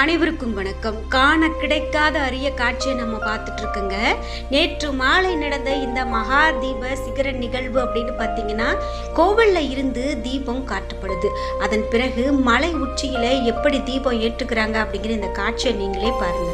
அனைவருக்கும் வணக்கம். காண கிடைக்காத அரிய காட்சியை நம்ம பார்த்துட்டு இருக்கோங்க நேற்று மாலை நடந்த இந்த மகா தீப சிகர நிகழ்வு அப்படின்னு பார்த்தீங்கன்னா கோவிலில் இருந்து தீபம் காட்டப்படுது. அதன் பிறகு மலை உச்சியில் எப்படி தீபம் ஏற்றுக்கிறாங்க அப்படிங்கிற இந்த காட்சியை நீங்களே பாருங்க.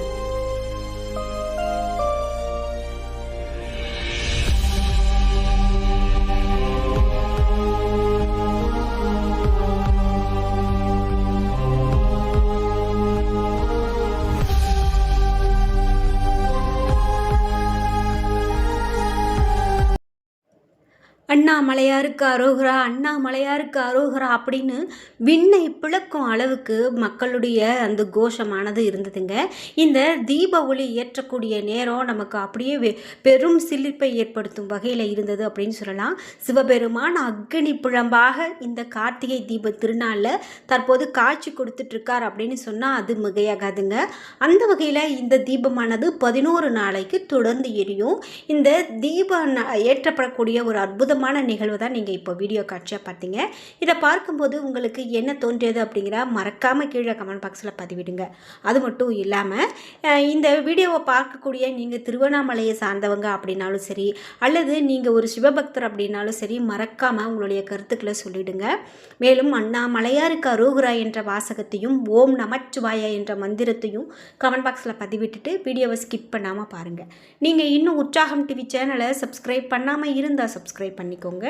அண்ணாமலையாருக்கு அரோகரா அண்ணாமலையாருக்கு அரோகரா அப்படின்னு விண்ணை பிளக்கும் அளவுக்கு மக்களுடைய அந்த கோஷமானது இருந்ததுங்க. இந்த தீப ஒளி ஏற்றக்கூடிய நேரம் நமக்கு அப்படியே வெ- பெரும் சிலிர்ப்பை ஏற்படுத்தும் வகையில் இருந்தது அப்படின்னு சொல்லலாம். சிவபெருமான் அக்னி பிழம்பாக இந்த கார்த்திகை தீப திருநாளில் தற்போது காட்சி கொடுத்துட்ருக்கார் அப்படின்னு சொன்னால் அது மிகையாகாதுங்க. அந்த வகையில் இந்த தீபமானது பதினோரு நாளைக்கு தொடர்ந்து எரியும். இந்த தீபம் ஏற்றப்படக்கூடிய ஒரு அற்புதமான நிகழ்வு தான் நீங்கள் இப்போ வீடியோ காட்சியாக பார்த்தீங்க. இதை பார்க்கும்போது உங்களுக்கு என்ன தோன்றியது அப்படிங்கிற மறக்காமல் கீழே கமெண்ட் பாக்ஸில் பதிவிடுங்க. அது மட்டும் இல்லாமல் இந்த வீடியோவை பார்க்கக்கூடிய நீங்கள் திருவண்ணாமலையை சார்ந்தவங்க அப்படின்னாலும் சரி அல்லது நீங்கள் ஒரு சிவபக்தர் அப்படின்னாலும் சரி மறக்காமல் உங்களுடைய கருத்துக்களை சொல்லிடுங்க. மேலும் அண்ணா மலையாருக்கு அரோகுரா என்ற வாசகத்தையும் ஓம் நமச்சிவாய என்ற மந்திரத்தையும் கமெண்ட் பாக்ஸில் பதிவிட்டுட்டு வீடியோவை ஸ்கிப் பண்ணாமல் பாருங்கள் நீங்கள் இன்னும் உற்சாகம் டிவி சேனலை சப்ஸ்கிரைப் பண்ணாமல் இருந்தால் சப்ஸ்கிரைப் பண்ணிக்கோங்க.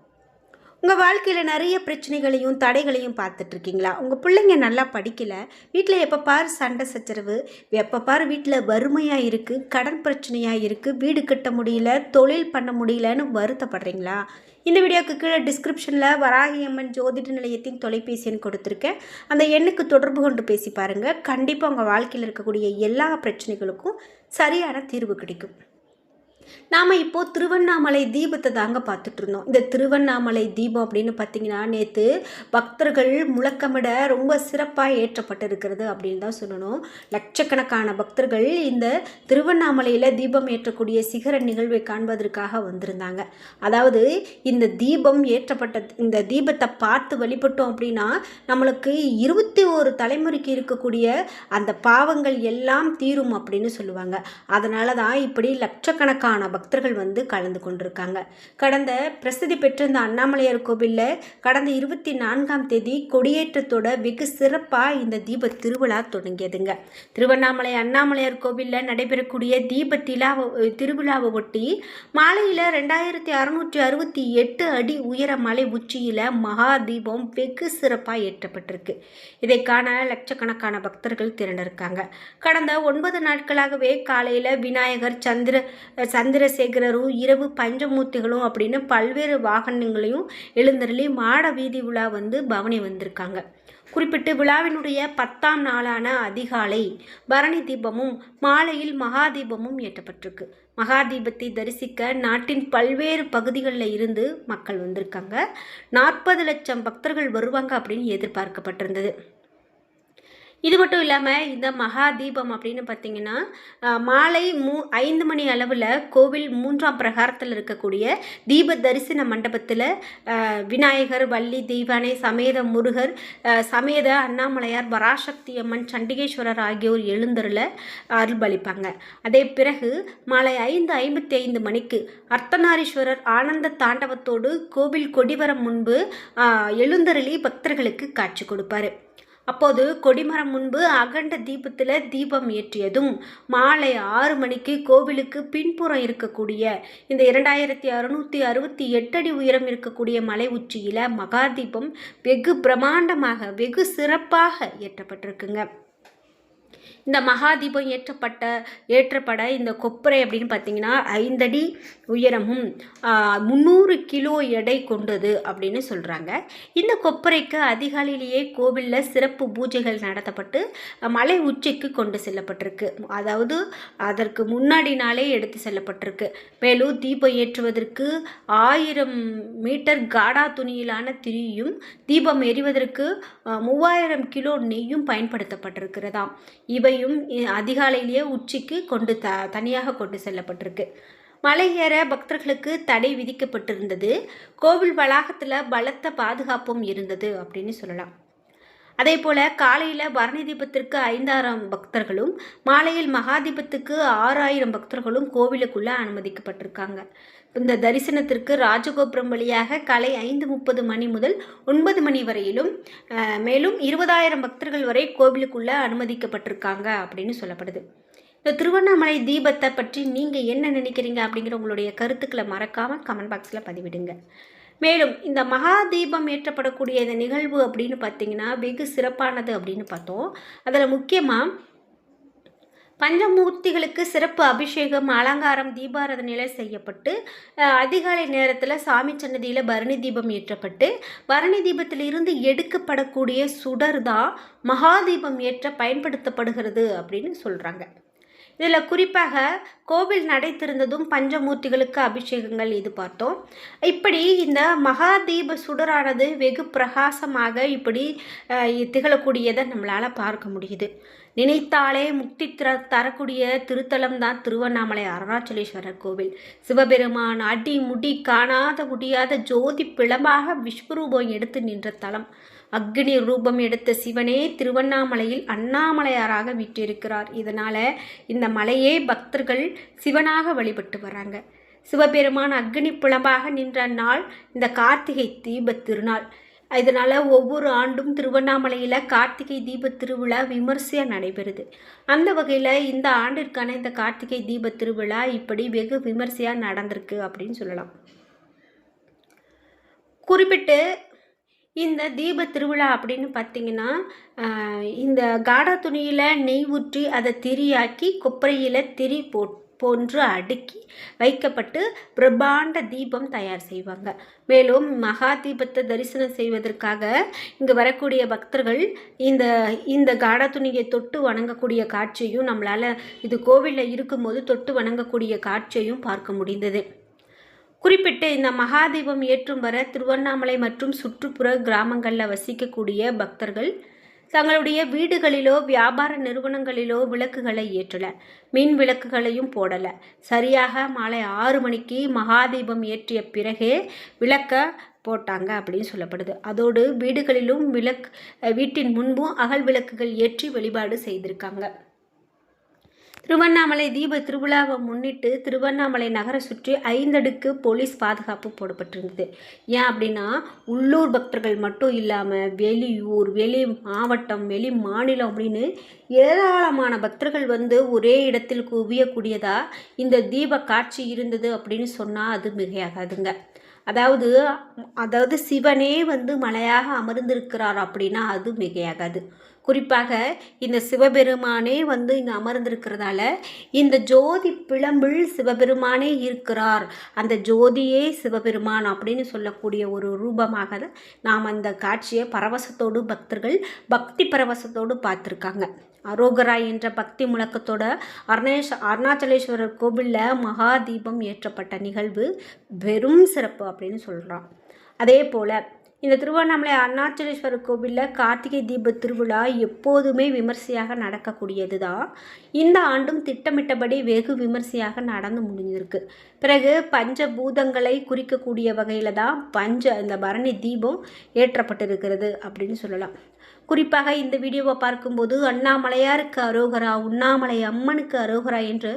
உங்கள் வாழ்க்கையில் நிறைய பிரச்சனைகளையும் தடைகளையும் பார்த்துட்ருக்கீங்களா? உங்கள் பிள்ளைங்க நல்லா படிக்கலை. வீட்டில் எப்போ பாரு சண்டை சச்சரவு எப்போ பாரு வீட்டில் வறுமையாக இருக்குது கடன் பிரச்சனையாக இருக்குது வீடு கட்ட முடியல தொழில் பண்ண முடியலன்னு வருத்தப்படுறீங்களா? இந்த வீடியோக்கு கீழே டிஸ்கிரிப்ஷனில் வராகி அம்மன் ஜோதிட நிலையத்தின் தொலைபேசி எண் கொடுத்துருக்கேன். அந்த எண்ணுக்கு தொடர்பு கொண்டு பேசி பாருங்கள் கண்டிப்பாக உங்கள் வாழ்க்கையில் இருக்கக்கூடிய எல்லா பிரச்சனைகளுக்கும் சரியான தீர்வு கிடைக்கும். நாம் இப்போது திருவண்ணாமலை தீபத்தை தாங்க பார்த்துட்டு இருந்தோம் இந்த திருவண்ணாமலை தீபம் அப்படின்னு பார்த்தீங்கன்னா நேற்று பக்தர்கள் முழக்கமிட ரொம்ப சிறப்பாக ஏற்றப்பட்டிருக்கிறது அப்படின்னு தான் சொல்லணும். லட்சக்கணக்கான பக்தர்கள் இந்த திருவண்ணாமலையில் தீபம் ஏற்றக்கூடிய சிகர நிகழ்வை காண்பதற்காக வந்திருந்தாங்க. அதாவது இந்த தீபம் ஏற்றப்பட்ட இந்த தீபத்தை பார்த்து வழிபட்டோம் அப்படின்னா நம்மளுக்கு இருபத்தி ஒரு தலைமுறைக்கு இருக்கக்கூடிய அந்த பாவங்கள் எல்லாம் தீரும் அப்படின்னு சொல்லுவாங்க. அதனால தான் இப்படி லட்சக்கணக்கான பக்தர்கள் வந்து கலந்து கொண்டிருக்காங்க. கடந்த பிரசித்தி பெற்ற இந்த அண்ணாமலையார் கோவிலில் கடந்த இருபத்தி நான்காம் தேதி கொடியேற்றத்தோட வெகு சிறப்பாக இந்த தீப திருவிழா தொடங்கியதுங்க. திருவண்ணாமலை அண்ணாமலையார் கோவிலில் நடைபெறக்கூடிய தீப திலாவை திருவிழாவை ஒட்டி மாலையில் ரெண்டாயிரத்தி அறுநூற்றி அறுபத்தி எட்டு அடி உயர மலை உச்சியில் மகா தீபம் வெகு சிறப்பாக ஏற்றப்பட்டிருக்கு. இதை காண லட்சக்கணக்கான பக்தர்கள் திரண்டிருக்காங்க. கடந்த ஒன்பது நாட்களாகவே காலையில் விநாயகர் சந்திர சந்திரசேகரரும் இரவு பஞ்சமூர்த்திகளும் அப்படின்னு பல்வேறு வாகனங்களையும் எழுந்தருளி மாட வீதி விழா வந்து பவனி வந்திருக்காங்க. குறிப்பிட்டு விழாவினுடைய பத்தாம் நாளான அதிகாலை பரணி தீபமும் மாலையில் மகாதீபமும் ஏற்றப்பட்டிருக்கு. மகா தீபத்தை தரிசிக்க நாட்டின் பல்வேறு பகுதிகளில் இருந்து மக்கள் வந்திருக்காங்க. நாற்பது லட்சம் பக்தர்கள் வருவாங்க அப்படின்னு எதிர்பார்க்கப்பட்டிருந்தது. இது மட்டும் இல்லாமல் இந்த மகா தீபம் அப்படின்னு பார்த்தீங்கன்னா மாலை மூ ஐந்து மணி அளவில் கோவில் மூன்றாம் பிரகாரத்தில் இருக்கக்கூடிய தீப தரிசன மண்டபத்தில் விநாயகர் வள்ளி தெய்வானை சமேத முருகர் சமேத அண்ணாமலையார் பராசக்தி அம்மன் சண்டிகேஸ்வரர் ஆகியோர் எழுந்தருள அருள்பளிப்பாங்க அதே பிறகு மாலை ஐந்து ஐம்பத்தி ஐந்து மணிக்கு அர்த்தநாரீஸ்வரர் ஆனந்த தாண்டவத்தோடு கோவில் கொடிவரம் முன்பு எழுந்தருளி பக்தர்களுக்கு காட்சி கொடுப்பாரு. அப்போது கொடிமரம் முன்பு அகண்ட தீபத்தில் தீபம் ஏற்றியதும் மாலை ஆறு மணிக்கு கோவிலுக்கு பின்புறம் இருக்கக்கூடிய இந்த இரண்டாயிரத்தி அறுநூற்றி அறுபத்தி எட்டு அடி உயரம் இருக்கக்கூடிய மலை உச்சியில் மகா தீபம் வெகு பிரமாண்டமாக வெகு சிறப்பாக ஏற்றப்பட்டிருக்குங்க. இந்த மகாதீபம் ஏற்றப்பட்ட ஏற்றப்பட இந்த கொப்பரை அப்படின்னு பார்த்தீங்கன்னா ஐந்தடி உயரமும் முந்நூறு கிலோ எடை கொண்டது அப்படின்னு சொல்கிறாங்க இந்த கொப்பரைக்கு அதிகாலையிலேயே கோவிலில் சிறப்பு பூஜைகள் நடத்தப்பட்டு மலை உச்சிக்கு கொண்டு செல்லப்பட்டிருக்கு. அதாவது அதற்கு முன்னாடி நாளே எடுத்து செல்லப்பட்டிருக்கு. மேலும் தீபம் ஏற்றுவதற்கு ஆயிரம் மீட்டர் காடா துணியிலான திரியும் தீபம் எறிவதற்கு மூவாயிரம் கிலோ நெய்யும் பயன்படுத்தப்பட்டிருக்கிறதாம். இவை இ- அதிகாலையிலேயே உச்சிக்கு கொண்டு த தனியாக கொண்டு செல்லப்பட்டிருக்கு. மலை ஏற பக்தர்களுக்கு தடை விதிக்கப்பட்டிருந்தது. கோவில் வளாகத்தில் பலத்த பாதுகாப்பும் இருந்தது அப்படின்னு சொல்லலாம். அதே போல் காலையில் பரணி தீபத்திற்கு ஐந்தாயிரம் பக்தர்களும் மாலையில் மகாதீபத்துக்கு ஆறாயிரம் பக்தர்களும் கோவிலுக்குள்ளே அனுமதிக்கப்பட்டிருக்காங்க. இந்த தரிசனத்திற்கு ராஜகோபுரம் வழியாக காலை ஐந்து முப்பது மணி முதல் ஒன்பது மணி வரையிலும் மேலும் இருபதாயிரம் பக்தர்கள் வரை கோவிலுக்குள்ளே அனுமதிக்கப்பட்டிருக்காங்க அப்படின்னு சொல்லப்படுது. இந்த திருவண்ணாமலை தீபத்தை பற்றி நீங்கள் என்ன நினைக்கிறீங்க அப்படிங்கிற உங்களுடைய கருத்துக்களை மறக்காமல் கமெண்ட் பாக்ஸில் பதிவிடுங்க. மேலும் இந்த மகா தீபம் ஏற்றப்படக்கூடிய இந்த நிகழ்வு அப்படின்னு பார்த்தீங்கன்னா வெகு சிறப்பானது அப்படின்னு பார்த்தோம். அதில் முக்கியமாக பஞ்சமூர்த்திகளுக்கு சிறப்பு அபிஷேகம் அலங்காரம் தீபாராதனையில செய்யப்பட்டு அதிகாலை நேரத்தில் சாமி சன்னதியில் பரணி தீபம் ஏற்றப்பட்டு பரணி தீபத்திலிருந்து எடுக்கப்படக்கூடிய சுடர் தான் மகாதீபம் ஏற்ற பயன்படுத்தப்படுகிறது அப்படின்னு சொல்கிறாங்க இதில் குறிப்பாக கோவில் நடை திறந்ததும் பஞ்சமூர்த்திகளுக்கு அபிஷேகங்கள் இது பார்த்தோம். இப்படி இந்த மகாதீப சுடரானது வெகு பிரகாசமாக இப்படி திகழக்கூடியதை நம்மளால் பார்க்க முடியுது. நினைத்தாலே முக்தி தர தரக்கூடிய திருத்தலம் தான் திருவண்ணாமலை அருணாச்சலேஸ்வரர் கோவில். சிவபெருமான் அடி முடி காணாத முடியாத ஜோதி பிளமாக விஸ்வரூபம் எடுத்து நின்ற தலம். அக்னி ரூபம் எடுத்த சிவனே திருவண்ணாமலையில் அண்ணாமலையாராக வீற்றிருக்கிறார். இதனால் இந்த மலையே பக்தர்கள் சிவனாக வழிபட்டு வராங்க. சிவபெருமான் அக்னி புலம்பாக நின்ற நாள் இந்த கார்த்திகை தீபத் திருநாள். இதனால் ஒவ்வொரு ஆண்டும் திருவண்ணாமலையில் கார்த்திகை தீபத் திருவிழா விமர்சையாக நடைபெறுது. அந்த வகையில் இந்த ஆண்டிற்கான இந்த கார்த்திகை தீபத் திருவிழா இப்படி வெகு விமர்சையாக நடந்திருக்கு அப்படின்னு சொல்லலாம். குறிப்பிட்டு இந்த தீப திருவிழா அப்படின்னு பார்த்தீங்கன்னா இந்த காடா துணியில் நெய் ஊற்றி அதை திரியாக்கி கொப்பரையில் திரி போ போன்று அடுக்கி வைக்கப்பட்டு பிரம்மாண்ட தீபம் தயார் செய்வாங்க. மேலும் மகா தீபத்தை தரிசனம் செய்வதற்காக இங்கே வரக்கூடிய பக்தர்கள் இந்த இந்த காடா துணியை தொட்டு வணங்கக்கூடிய காட்சியும் நம்மளால் இது கோவிலில் இருக்கும்போது தொட்டு வணங்கக்கூடிய காட்சியையும் பார்க்க முடிந்தது. குறிப்பிட்டு இந்த மகாதீபம் ஏற்றும் வர திருவண்ணாமலை மற்றும் சுற்றுப்புற கிராமங்களில் வசிக்கக்கூடிய பக்தர்கள் தங்களுடைய வீடுகளிலோ வியாபார நிறுவனங்களிலோ விளக்குகளை ஏற்றலை. மின் விளக்குகளையும் போடலை. சரியாக மாலை ஆறு மணிக்கு மகாதீபம் ஏற்றிய பிறகே விளக்க போட்டாங்க அப்படின்னு சொல்லப்படுது. அதோடு வீடுகளிலும் விளக்கு வீட்டின் முன்பும் அகல் விளக்குகள் ஏற்றி வழிபாடு செய்திருக்காங்க. திருவண்ணாமலை தீப திருவிழாவை முன்னிட்டு திருவண்ணாமலை நகரை சுற்றி ஐந்தடுக்கு போலீஸ் பாதுகாப்பு போடப்பட்டிருந்தது. ஏன் அப்படின்னா உள்ளூர் பக்தர்கள் மட்டும் இல்லாமல் வெளியூர் வெளி மாவட்டம் வெளி மாநிலம் அப்படின்னு ஏராளமான பக்தர்கள் வந்து ஒரே இடத்தில் குவியக்கூடியதா இந்த தீப காட்சி இருந்தது அப்படின்னு சொன்னால் அது மிகையாகாதுங்க. அதாவது அதாவது சிவனே வந்து மலையாக அமர்ந்திருக்கிறார் அப்படின்னா அது மிகையாகாது. குறிப்பாக இந்த சிவபெருமானே வந்து இங்கே அமர்ந்திருக்கிறதால இந்த ஜோதி பிளம்பில் சிவபெருமானே இருக்கிறார். அந்த ஜோதியே சிவபெருமான் அப்படின்னு சொல்லக்கூடிய ஒரு ரூபமாக நாம் அந்த காட்சியை பரவசத்தோடு பக்தர்கள் பக்தி பரவசத்தோடு பார்த்துருக்காங்க. அரோகரா என்ற பக்தி முழக்கத்தோட அருணேஷ் அருணாச்சலேஸ்வரர் கோவிலில் மகா தீபம் ஏற்றப்பட்ட நிகழ்வு வெறும் சிறப்பு அப்படின்னு சொல்கிறான் அதே போல் இந்த திருவண்ணாமலை அருணாச்சலேஸ்வரர் கோவிலில் கார்த்திகை தீப திருவிழா எப்போதுமே விமர்சையாக நடக்கக்கூடியது தான் இந்த ஆண்டும் திட்டமிட்டபடி வெகு விமர்சையாக நடந்து முடிஞ்சிருக்கு. பிறகு பஞ்ச பூதங்களை குறிக்கக்கூடிய வகையில் தான் பஞ்ச இந்த பரணி தீபம் ஏற்றப்பட்டிருக்கிறது அப்படின்னு சொல்லலாம். குறிப்பாக இந்த வீடியோவை பார்க்கும்போது அண்ணாமலையாருக்கு அரோகரா உண்ணாமலை அம்மனுக்கு அரோகரா என்று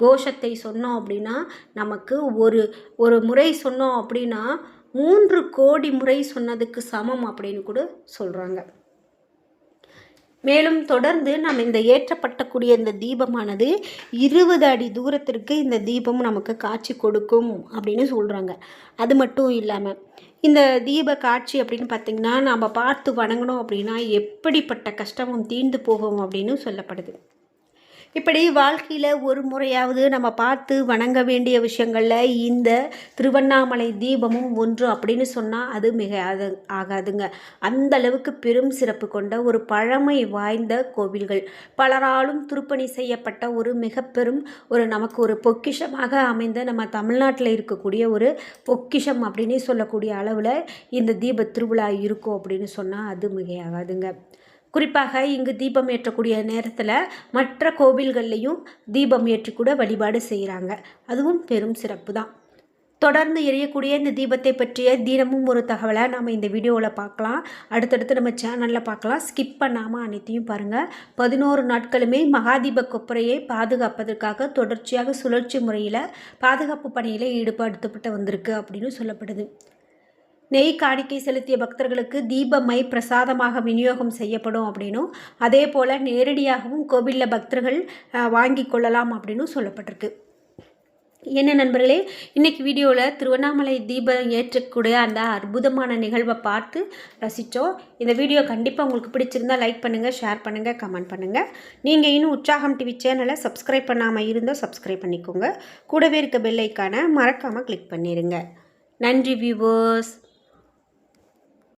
கோஷத்தை சொன்னோம் அப்படின்னா நமக்கு ஒரு ஒரு முறை சொன்னோம் அப்படின்னா மூன்று கோடி முறை சொன்னதுக்கு சமம் அப்படின்னு கூட சொல்கிறாங்க மேலும் தொடர்ந்து நம்ம இந்த ஏற்றப்பட்டக்கூடிய இந்த தீபமானது இருபது அடி தூரத்திற்கு இந்த தீபம் நமக்கு காட்சி கொடுக்கும் அப்படின்னு சொல்கிறாங்க அது மட்டும் இல்லாமல் இந்த தீப காட்சி அப்படின்னு பார்த்திங்கன்னா நம்ம பார்த்து வணங்கணும் அப்படின்னா எப்படிப்பட்ட கஷ்டமும் தீர்ந்து போகும் அப்படின்னு சொல்லப்படுது. இப்படி வாழ்க்கையில் ஒரு முறையாவது நம்ம பார்த்து வணங்க வேண்டிய விஷயங்களில் இந்த திருவண்ணாமலை தீபமும் ஒன்று அப்படின்னு சொன்னால் அது மிக அது ஆகாதுங்க. அந்த அளவுக்கு பெரும் சிறப்பு கொண்ட ஒரு பழமை வாய்ந்த கோவில்கள். பலராலும் திருப்பணி செய்யப்பட்ட ஒரு மிக பெரும் ஒரு நமக்கு ஒரு பொக்கிஷமாக அமைந்த நம்ம தமிழ்நாட்டில் இருக்கக்கூடிய ஒரு பொக்கிஷம் அப்படின்னு சொல்லக்கூடிய அளவில் இந்த தீப திருவிழா இருக்கும் அப்படின்னு சொன்னால் அது மிகையாகாதுங்க குறிப்பாக இங்கு தீபம் ஏற்றக்கூடிய நேரத்தில் மற்ற கோவில்கள்லையும் தீபம் ஏற்றி கூட வழிபாடு செய்கிறாங்க அதுவும் பெரும் சிறப்பு தான் தொடர்ந்து எரியக்கூடிய இந்த தீபத்தை பற்றிய தினமும் ஒரு தகவலை நம்ம இந்த வீடியோவில் பார்க்கலாம். அடுத்தடுத்து நம்ம சேனலில் பார்க்கலாம். ஸ்கிப் பண்ணாமல் அனைத்தையும் பாருங்கள் பதினோரு நாட்களுமே மகாதீப கொப்பரையை பாதுகாப்பதற்காக தொடர்ச்சியாக சுழற்சி முறையில் பாதுகாப்பு பணியில் ஈடுபடுத்தப்பட்டு வந்திருக்கு அப்படின்னு சொல்லப்படுது. நெய் காணிக்கை செலுத்திய பக்தர்களுக்கு தீபமை பிரசாதமாக விநியோகம் செய்யப்படும் அப்படின்னும் அதே போல் நேரடியாகவும் கோவிலில் பக்தர்கள் வாங்கி கொள்ளலாம் அப்படின்னும் சொல்லப்பட்டிருக்கு. என்ன நண்பர்களே இன்றைக்கி வீடியோவில் திருவண்ணாமலை தீபம் ஏற்றக்கூடிய அந்த அற்புதமான நிகழ்வை பார்த்து ரசித்தோம் இந்த வீடியோ கண்டிப்பாக உங்களுக்கு பிடிச்சிருந்தா லைக் பண்ணுங்கள் ஷேர் பண்ணுங்கள் கமெண்ட் பண்ணுங்கள் நீங்கள் இன்னும் உற்சாகம் டிவி சேனலை சப்ஸ்கிரைப் பண்ணாமல் இருந்தால் சப்ஸ்கிரைப் பண்ணிக்கோங்க. கூடவே இருக்க பெல்லைக்கான மறக்காமல் கிளிக் பண்ணிடுங்க நன்றி வியூவர்ஸ்